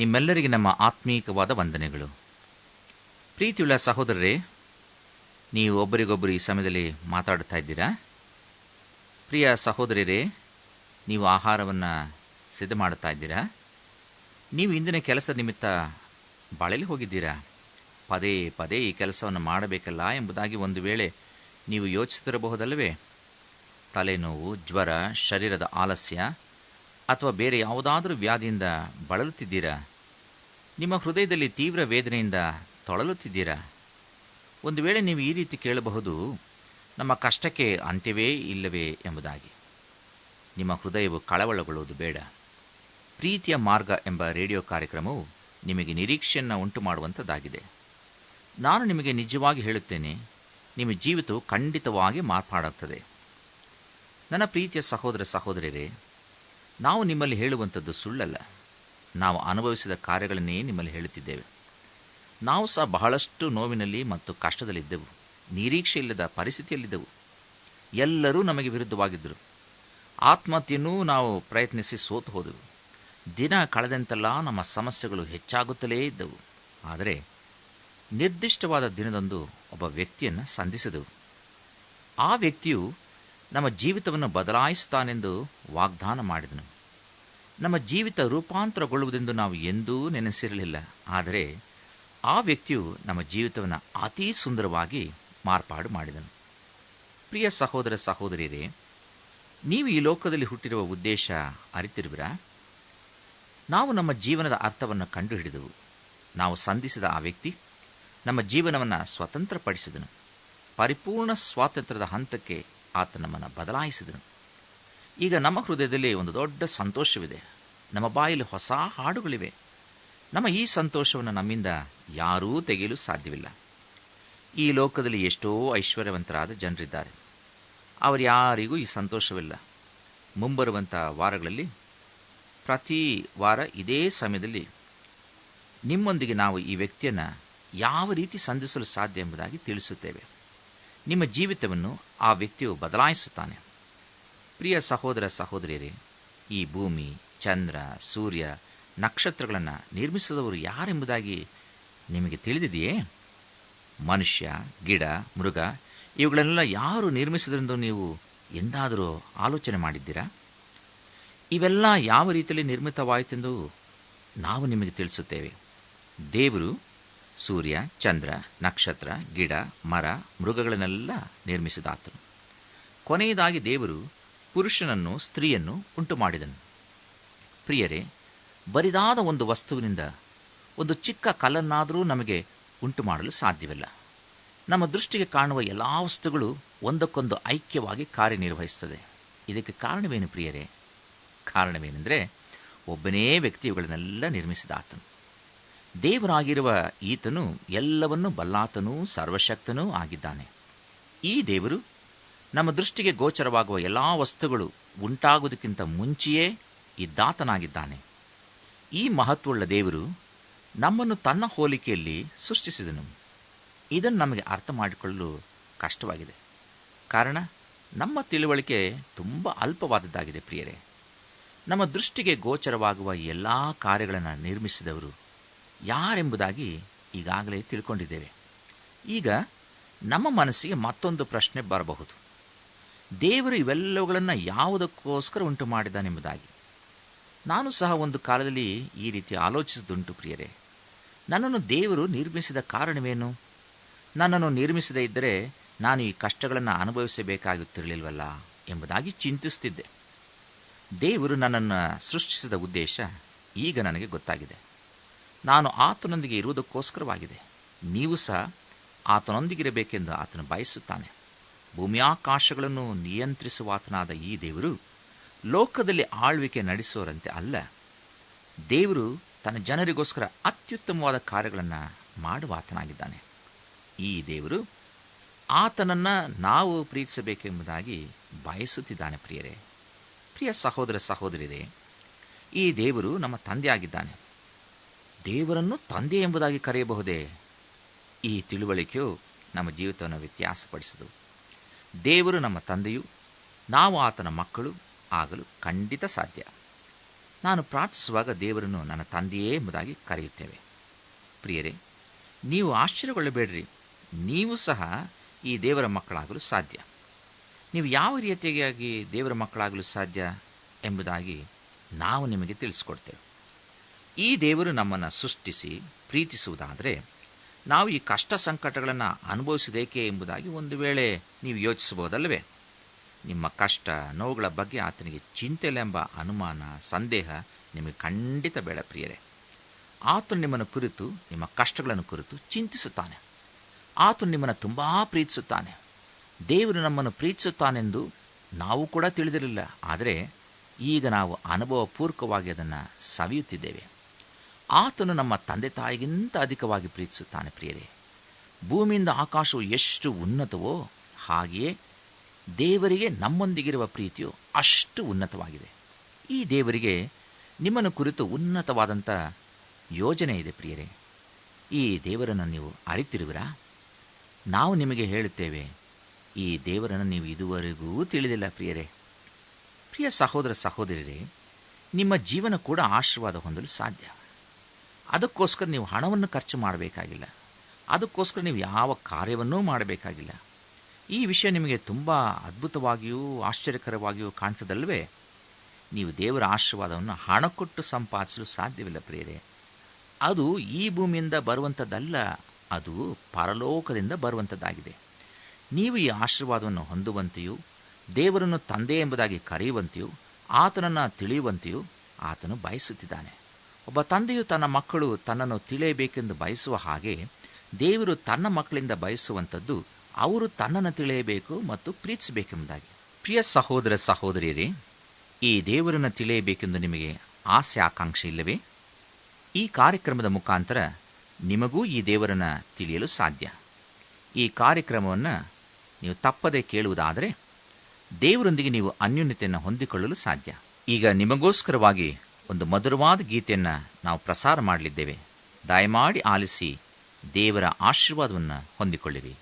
ನಿಮ್ಮೆಲ್ಲರಿಗೆ ನಮ್ಮ ಆತ್ಮೀಕವಾದ ವಂದನೆಗಳು. ಪ್ರೀತಿಯುಳ್ಳ ಸಹೋದರರೇ, ನೀವು ಒಬ್ಬರಿಗೊಬ್ಬರು ಈ ಸಮಯದಲ್ಲಿ ಮಾತಾಡುತ್ತಾ ಇದ್ದೀರಾ? ಪ್ರಿಯ ಸಹೋದರಿರೇ, ನೀವು ಆಹಾರವನ್ನು ಸಿದ್ಧ ಮಾಡುತ್ತಾ ಇದ್ದೀರಾ? ನೀವು ಇಂದಿನ ಕೆಲಸ ನಿಮಿತ್ತ ಬಾಳೆಲಿ ಹೋಗಿದ್ದೀರಾ? ಪದೇ ಪದೇ ಈ ಕೆಲಸವನ್ನು ಮಾಡಬೇಕಲ್ಲ ಎಂಬುದಾಗಿ ಒಂದು ವೇಳೆ ನೀವು ಯೋಚಿಸುತ್ತಿರಬಹುದಲ್ಲವೇ? ತಲೆನೋವು, ಜ್ವರ, ಶರೀರದ ಆಲಸ್ಯ ಅಥವಾ ಬೇರೆ ಯಾವುದಾದರೂ ವ್ಯಾಧಿಯಿಂದ ಬಳಲುತ್ತಿದ್ದೀರಾ? ನಿಮ್ಮ ಹೃದಯದಲ್ಲಿ ತೀವ್ರ ವೇದನೆಯಿಂದ ತೊಳಲುತ್ತಿದ್ದೀರಾ? ಒಂದು ವೇಳೆ ನೀವು ಈ ರೀತಿ ಕೇಳಬಹುದು, ನಮ್ಮ ಕಷ್ಟಕ್ಕೆ ಅಂತ್ಯವೇ ಇಲ್ಲವೇ ಎಂಬುದಾಗಿ. ನಿಮ್ಮ ಹೃದಯವು ಕಳವಳಗೊಳ್ಳುವುದು ಬೇಡ. ಪ್ರೀತಿಯ ಮಾರ್ಗ ಎಂಬ ರೇಡಿಯೋ ಕಾರ್ಯಕ್ರಮವು ನಿಮಗೆ ನಿರೀಕ್ಷೆಯನ್ನು ಉಂಟು ಮಾಡುವಂಥದ್ದಾಗಿದೆ ನಾನು ನಿಮಗೆ ನಿಜವಾಗಿ ಹೇಳುತ್ತೇನೆ, ನಿಮ್ಮ ಜೀವಿತವು ಖಂಡಿತವಾಗಿ ಮಾರ್ಪಾಡುತ್ತದೆ ನನ್ನ ಪ್ರೀತಿಯ ಸಹೋದರ ಸಹೋದರಿಯರೇ ನಾವು ನಿಮ್ಮಲ್ಲಿ ಹೇಳುವಂಥದ್ದು ಸುಳ್ಳಲ್ಲ. ನಾವು ಅನುಭವಿಸಿದ ಕಾರ್ಯಗಳನ್ನೇ ನಿಮ್ಮಲ್ಲಿ ಹೇಳುತ್ತಿದ್ದೇವೆ. ನಾವು ಸಹ ಬಹಳಷ್ಟು ನೋವಿನಲ್ಲಿ ಮತ್ತು ಕಷ್ಟದಲ್ಲಿದ್ದೆವು. ನಿರೀಕ್ಷೆ ಇಲ್ಲದ ಪರಿಸ್ಥಿತಿಯಲ್ಲಿದ್ದೆವು. ಎಲ್ಲರೂ ನಮಗೆ ವಿರುದ್ಧವಾಗಿದ್ದರು. ಆತ್ಮಹತ್ಯೆಯನ್ನೂ ನಾವು ಪ್ರಯತ್ನಿಸಿ ಸೋತು ಹೋದೆವು. ದಿನ ಕಳೆದಂತೆಲ್ಲ ನಮ್ಮ ಸಮಸ್ಯೆಗಳು ಹೆಚ್ಚಾಗುತ್ತಲೇ ಇದ್ದವು. ಆದರೆ ನಿರ್ದಿಷ್ಟವಾದ ದಿನದಂದು ಒಬ್ಬ ವ್ಯಕ್ತಿಯನ್ನು ಸಂಧಿಸಿದೆವು. ಆ ವ್ಯಕ್ತಿಯು ನಮ್ಮ ಜೀವಿತವನ್ನು ಬದಲಾಯಿಸುತ್ತಾನೆಂದು ವಾಗ್ದಾನ ಮಾಡಿದನು. ನಮ್ಮ ಜೀವಿತ ರೂಪಾಂತರಗೊಳ್ಳುವುದೆಂದು ನಾವು ಎಂದೂ ನೆನೆಸಿರಲಿಲ್ಲ. ಆದರೆ ಆ ವ್ಯಕ್ತಿಯು ನಮ್ಮ ಜೀವಿತವನ್ನು ಅತೀ ಸುಂದರವಾಗಿ ಮಾರ್ಪಾಡು ಮಾಡಿದನು. ಪ್ರಿಯ ಸಹೋದರ ಸಹೋದರಿಯರೇ, ನೀವು ಈ ಲೋಕದಲ್ಲಿ ಹುಟ್ಟಿರುವ ಉದ್ದೇಶ ಅರಿತಿರುವಿರಾ? ನಾವು ನಮ್ಮ ಜೀವನದ ಅರ್ಥವನ್ನು ಕಂಡುಹಿಡಿದೆವು. ನಾವು ಸಂಧಿಸಿದ ಆ ವ್ಯಕ್ತಿ ನಮ್ಮ ಜೀವನವನ್ನು ಸ್ವತಂತ್ರಪಡಿಸಿದನು. ಪರಿಪೂರ್ಣ ಸ್ವಾತಂತ್ರ್ಯದ ಹಂತಕ್ಕೆ ಆತ ನಮ್ಮನ್ನು ಬದಲಾಯಿಸಿದನು. ಈಗ ನಮ್ಮ ಹೃದಯದಲ್ಲಿ ಒಂದು ದೊಡ್ಡ ಸಂತೋಷವಿದೆ. ನಮ್ಮ ಬಾಯಲ್ಲಿ ಹೊಸ ಹಾಡುಗಳಿವೆ. ನಮ್ಮ ಈ ಸಂತೋಷವನ್ನು ನಮ್ಮಿಂದ ಯಾರೂ ತೆಗೆಯಲು ಸಾಧ್ಯವಿಲ್ಲ. ಈ ಲೋಕದಲ್ಲಿ ಎಷ್ಟೋ ಐಶ್ವರ್ಯವಂತರಾದ ಜನರಿದ್ದಾರೆ. ಅವರು ಯಾರಿಗೂ ಈ ಸಂತೋಷವಿಲ್ಲ. ಮುಂಬರುವಂಥ ವಾರಗಳಲ್ಲಿ, ಪ್ರತಿ ವಾರ ಇದೇ ಸಮಯದಲ್ಲಿ ನಿಮ್ಮೊಂದಿಗೆ ನಾವು ಈ ವ್ಯಕ್ತಿಯನ್ನು ಯಾವ ರೀತಿ ಸಂಧಿಸಲು ಸಾಧ್ಯ ಎಂಬುದಾಗಿ ತಿಳಿಸುತ್ತೇವೆ. ನಿಮ್ಮ ಜೀವಿತವನ್ನು ಆ ವ್ಯಕ್ತಿಯು ಬದಲಾಯಿಸುತ್ತಾನೆ. ಪ್ರಿಯ ಸಹೋದರ ಸಹೋದರಿಯರೇ, ಈ ಭೂಮಿ, ಚಂದ್ರ, ಸೂರ್ಯ, ನಕ್ಷತ್ರಗಳನ್ನು ನಿರ್ಮಿಸಿದವರು ಯಾರೆಂಬುದಾಗಿ ನಿಮಗೆ ತಿಳಿದಿದೆಯೇ? ಮನುಷ್ಯ, ಗಿಡ, ಮೃಗ, ಇವುಗಳನ್ನೆಲ್ಲ ಯಾರು ನಿರ್ಮಿಸಿದ್ರೆಂದು ನೀವು ಎಂದಾದರೂ ಆಲೋಚನೆ ಮಾಡಿದ್ದೀರಾ? ಇವೆಲ್ಲ ಯಾವ ರೀತಿಯಲ್ಲಿ ನಿರ್ಮಿತವಾಯಿತೆಂದು ನಾವು ನಿಮಗೆ ತಿಳಿಸುತ್ತೇವೆ. ದೇವರು, ಸೂರ್ಯ, ಚಂದ್ರ, ನಕ್ಷತ್ರ, ಗಿಡ, ಮರ, ಮೃಗಗಳನ್ನೆಲ್ಲ ನಿರ್ಮಿಸಿದಾತನು. ಕೊನೆಯದಾಗಿ ದೇವರು ಪುರುಷನನ್ನು ಸ್ತ್ರೀಯನ್ನು ಉಂಟು ಮಾಡಿದನು ಪ್ರಿಯರೇ, ಬರಿದಾದ ಒಂದು ವಸ್ತುವಿನಿಂದ ಒಂದು ಚಿಕ್ಕ ಕಲನ್ನಾದರೂ ನಮಗೆ ಉಂಟು ಮಾಡಲು ಸಾಧ್ಯವಿಲ್ಲ. ನಮ್ಮ ದೃಷ್ಟಿಗೆ ಕಾಣುವ ಎಲ್ಲ ವಸ್ತುಗಳು ಒಂದಕ್ಕೊಂದು ಐಕ್ಯವಾಗಿ ಕಾರ್ಯನಿರ್ವಹಿಸುತ್ತದೆ. ಇದಕ್ಕೆ ಕಾರಣವೇನು ಪ್ರಿಯರೇ? ಕಾರಣವೇನೆಂದರೆ, ಒಬ್ಬನೇ ವ್ಯಕ್ತಿ ಇವುಗಳನ್ನೆಲ್ಲ ನಿರ್ಮಿಸಿದ ಆತನು ದೇವರಾಗಿರುವ ಈತನು ಎಲ್ಲವನ್ನೂ ಬಲ್ಲಾತನೂ ಸರ್ವಶಕ್ತನೂ ಆಗಿದ್ದಾನೆ. ಈ ದೇವರು ನಮ್ಮ ದೃಷ್ಟಿಗೆ ಗೋಚರವಾಗುವ ಎಲ್ಲ ವಸ್ತುಗಳು ಉಂಟಾಗುವುದಕ್ಕಿಂತ ಮುಂಚೆಯೇ ಇದ್ದಾತನಾಗಿದ್ದಾನೆ ಈ ಮಹತ್ವವುಳ್ಳ ದೇವರು ನಮ್ಮನ್ನು ತನ್ನ ಹೋಲಿಕೆಯಲ್ಲಿ ಸೃಷ್ಟಿಸಿದನು. ಇದನ್ನು ನಮಗೆ ಅರ್ಥ ಮಾಡಿಕೊಳ್ಳಲು ಕಷ್ಟವಾಗಿದೆ. ಕಾರಣ, ನಮ್ಮ ತಿಳುವಳಿಕೆ ತುಂಬ ಅಲ್ಪವಾದದ್ದಾಗಿದೆ ಪ್ರಿಯರೇ. ನಮ್ಮ ದೃಷ್ಟಿಗೆ ಗೋಚರವಾಗುವ ಎಲ್ಲ ಕಾರ್ಯಗಳನ್ನು ನಿರ್ಮಿಸಿದವರು ಯಾರೆಂಬುದಾಗಿ ಈಗಾಗಲೇ ತಿಳ್ಕೊಂಡಿದ್ದೇವೆ. ಈಗ ನಮ್ಮ ಮನಸ್ಸಿಗೆ ಮತ್ತೊಂದು ಪ್ರಶ್ನೆ ಬರಬಹುದು. ದೇವರು ಇವೆಲ್ಲವುಗಳನ್ನು ಯಾವುದಕ್ಕೋಸ್ಕರ ಉಂಟು ಮಾಡಿದ್ದಾನೆಂಬುದಾಗಿ ನಾನು ಸಹ ಒಂದು ಕಾಲದಲ್ಲಿ ಈ ರೀತಿ ಆಲೋಚಿಸಿದುಂಟು ಪ್ರಿಯರೇ. ನನ್ನನ್ನು ದೇವರು ನಿರ್ಮಿಸಿದ ಕಾರಣವೇನು? ನನ್ನನ್ನು ನಿರ್ಮಿಸದೇ ಇದ್ದರೆ ನಾನು ಈ ಕಷ್ಟಗಳನ್ನು ಅನುಭವಿಸಬೇಕಾಗುತ್ತಿರಲಿಲ್ವಲ್ಲ ಎಂಬುದಾಗಿ ಚಿಂತಿಸುತ್ತಿದ್ದೆ ದೇವರು ನನ್ನನ್ನು ಸೃಷ್ಟಿಸಿದ ಉದ್ದೇಶ ಈಗ ನನಗೆ ಗೊತ್ತಾಗಿದೆ. ನಾನು ಆತನೊಂದಿಗೆ ಇರುವುದಕ್ಕೋಸ್ಕರವಾಗಿದೆ. ನೀವು ಸಹ ಆತನೊಂದಿಗಿರಬೇಕೆಂದು ಆತನು ಬಯಸುತ್ತಾನೆ. ಭೂಮಿಯಾಕಾಶಗಳನ್ನು ನಿಯಂತ್ರಿಸುವಾತನಾದ ಈ ದೇವರು ಲೋಕದಲ್ಲಿ ಆಳ್ವಿಕೆ ನಡೆಸುವರಂತೆ ಅಲ್ಲ. ದೇವರು ತನ್ನ ಜನರಿಗೋಸ್ಕರ ಅತ್ಯುತ್ತಮವಾದ ಕಾರ್ಯಗಳನ್ನು ಮಾಡುವಾತನಾಗಿದ್ದಾನೆ. ಈ ದೇವರು ಆತನನ್ನು ನಾವು ಪ್ರೀತಿಸಬೇಕೆಂಬುದಾಗಿ ಬಯಸುತ್ತಿದ್ದಾನೆ ಪ್ರಿಯರೇ. ಪ್ರಿಯ ಸಹೋದರ ಸಹೋದರಿಯರೇ ಈ ದೇವರು ನಮ್ಮ ತಂದೆಯಾಗಿದ್ದಾನೆ. ದೇವರನ್ನು ತಂದೆ ಎಂಬುದಾಗಿ ಕರೆಯಬಹುದೇ? ಈ ತಿಳುವಳಿಕೆಯು ನಮ್ಮ ಜೀವಿತವನ್ನು ವ್ಯತ್ಯಾಸಪಡಿಸಿದು ದೇವರು ನಮ್ಮ ತಂದೆಯು, ನಾವು ಆತನ ಮಕ್ಕಳು ಆಗಲು ಖಂಡಿತ ಸಾಧ್ಯ. ನಾನು ಪ್ರಾರ್ಥಿಸುವಾಗ ದೇವರನ್ನು ನನ್ನ ತಂದೆಯೇ ಎಂಬುದಾಗಿ ಕರೆಯುತ್ತೇವೆ. ಪ್ರಿಯರೇ, ನೀವು ಆಶ್ಚರ್ಯಗೊಳ್ಳಬೇಡ್ರಿ. ನೀವು ಸಹ ಈ ದೇವರ ಮಕ್ಕಳಾಗಲು ಸಾಧ್ಯ. ನೀವು ಯಾವ ರೀತಿಯಾಗಿ ದೇವರ ಮಕ್ಕಳಾಗಲು ಸಾಧ್ಯ ಎಂಬುದಾಗಿ ನಾವು ನಿಮಗೆ ತಿಳಿಸ್ಕೊಡ್ತೇವೆ. ಈ ದೇವರು ನಮ್ಮನ್ನು ಸೃಷ್ಟಿಸಿ ಪ್ರೀತಿಸುವುದಾದರೆ ನಾವು ಈ ಕಷ್ಟ ಸಂಕಟಗಳನ್ನು ಅನುಭವಿಸಬೇಕೆ ಎಂಬುದಾಗಿ ಒಂದು ವೇಳೆ ನೀವು ಯೋಚಿಸಬಹುದಲ್ಲವೇ? ನಿಮ್ಮ ಕಷ್ಟ, ನೋವುಗಳ ಬಗ್ಗೆ ಆತನಿಗೆ ಚಿಂತೆಲೆಂಬ ಅನುಮಾನ, ಸಂದೇಹ ನಿಮಗೆ ಖಂಡಿತ ಬೇಡ ಪ್ರಿಯರೇ. ಆತನು ನಿಮ್ಮನ್ನು ಕುರಿತು, ನಿಮ್ಮ ಕಷ್ಟಗಳನ್ನು ಕುರಿತು ಚಿಂತಿಸುತ್ತಾನೆ. ಆತನು ನಿಮ್ಮನ್ನು ತುಂಬ ಪ್ರೀತಿಸುತ್ತಾನೆ. ದೇವರು ನಮ್ಮನ್ನು ಪ್ರೀತಿಸುತ್ತಾನೆಂದು ನಾವು ಕೂಡ ತಿಳಿದಿರಲಿಲ್ಲ. ಆದರೆ ಈಗ ನಾವು ಅನುಭವಪೂರ್ವಕವಾಗಿ ಅದನ್ನು ಸವಿಯುತ್ತಿದ್ದೇವೆ. ಆತನು ನಮ್ಮ ತಂದೆ ತಾಯಿಗಿಂತ ಅಧಿಕವಾಗಿ ಪ್ರೀತಿಸುತ್ತಾನೆ ಪ್ರಿಯರೇ. ಭೂಮಿಯಿಂದ ಆಕಾಶವು ಎಷ್ಟು ಉನ್ನತವೋ ಹಾಗೆಯೇ ದೇವರಿಗೆ ನಮ್ಮೊಂದಿಗಿರುವ ಪ್ರೀತಿಯು ಅಷ್ಟು ಉನ್ನತವಾಗಿದೆ. ಈ ದೇವರಿಗೆ ನಿಮ್ಮನ್ನು ಕುರಿತು ಉನ್ನತವಾದಂಥ ಯೋಜನೆ ಇದೆ ಪ್ರಿಯರೇ. ಈ ದೇವರನ್ನು ನೀವು ಅರಿತಿರುವಿರಾ? ನಾವು ನಿಮಗೆ ಹೇಳುತ್ತೇವೆ, ಈ ದೇವರನ್ನು ನೀವು ಇದುವರೆಗೂ ತಿಳಿದಿಲ್ಲ ಪ್ರಿಯರೇ. ಪ್ರಿಯ ಸಹೋದರ ಸಹೋದರಿಯರೇ ನಿಮ್ಮ ಜೀವನ ಕೂಡ ಆಶೀರ್ವಾದ ಹೊಂದಲು ಸಾಧ್ಯ. ಅದಕ್ಕೋಸ್ಕರ ನೀವು ಹಣವನ್ನು ಖರ್ಚು ಮಾಡಬೇಕಾಗಿಲ್ಲ. ಅದಕ್ಕೋಸ್ಕರ ನೀವು ಯಾವ ಕಾರ್ಯವನ್ನೂ ಮಾಡಬೇಕಾಗಿಲ್ಲ. ಈ ವಿಷಯ ನಿಮಗೆ ತುಂಬ ಅದ್ಭುತವಾಗಿಯೂ ಆಶ್ಚರ್ಯಕರವಾಗಿಯೂ ಕಾಣಿಸದಲ್ವೇ ನೀವು ದೇವರ ಆಶೀರ್ವಾದವನ್ನು ಹಣ ಕೊಟ್ಟು ಸಂಪಾದಿಸಲು ಸಾಧ್ಯವಿಲ್ಲ ಪ್ರಿಯರೇ. ಅದು ಈ ಭೂಮಿಯಿಂದ ಬರುವಂಥದ್ದಲ್ಲ ಅದು ಪರಲೋಕದಿಂದ ಬರುವಂಥದ್ದಾಗಿದೆ ನೀವು ಈ ಆಶೀರ್ವಾದವನ್ನು ಹೊಂದುವಂತೆಯೂ, ದೇವರನ್ನು ತಂದೆ ಎಂಬುದಾಗಿ ಕರೆಯುವಂತೆಯೂ, ಆತನನ್ನು ತಿಳಿಯುವಂತೆಯೂ ಆತನು ಬಯಸುತ್ತಿದ್ದಾನೆ. ಒಬ್ಬ ತಂದೆಯು ತನ್ನ ಮಕ್ಕಳು ತನ್ನನ್ನು ತಿಳಿಯಬೇಕೆಂದು ಬಯಸುವ ಹಾಗೆ ದೇವರು ತನ್ನ ಮಕ್ಕಳಿಂದ ಬಯಸುವಂಥದ್ದು ಅವರು ತನ್ನನ್ನು ತಿಳಿಯಬೇಕು ಮತ್ತು ಪ್ರೀತಿಸಬೇಕೆಂಬುದಾಗಿ. ಪ್ರಿಯ ಸಹೋದರ ಸಹೋದರಿಯರೇ, ಈ ದೇವರನ್ನು ತಿಳಿಯಬೇಕೆಂದು ನಿಮಗೆ ಆಸೆ ಆಕಾಂಕ್ಷೆ ಇಲ್ಲವೇ? ಈ ಕಾರ್ಯಕ್ರಮದ ಮುಖಾಂತರ ನಿಮಗೂ ಈ ದೇವರನ್ನು ತಿಳಿಯಲು ಸಾಧ್ಯ. ಈ ಕಾರ್ಯಕ್ರಮವನ್ನು ನೀವು ತಪ್ಪದೆ ಕೇಳುವುದಾದರೆ ದೇವರೊಂದಿಗೆ ನೀವು ಅನ್ಯೋನ್ಯತೆಯನ್ನು ಹೊಂದಿಕೊಳ್ಳಲು ಸಾಧ್ಯ. ಈಗ ನಿಮಗೋಸ್ಕರವಾಗಿ ಒಂದು ಮಧುರವಾದ ಗೀತೆಯನ್ನು ನಾವು ಪ್ರಸಾರ ಮಾಡಲಿದ್ದೇವೆ. ದಯಮಾಡಿ ಆಲಿಸಿ ದೇವರ ಆಶೀರ್ವಾದವನ್ನು ಹೊಂದಿಕೊಳ್ಳಿರಿ.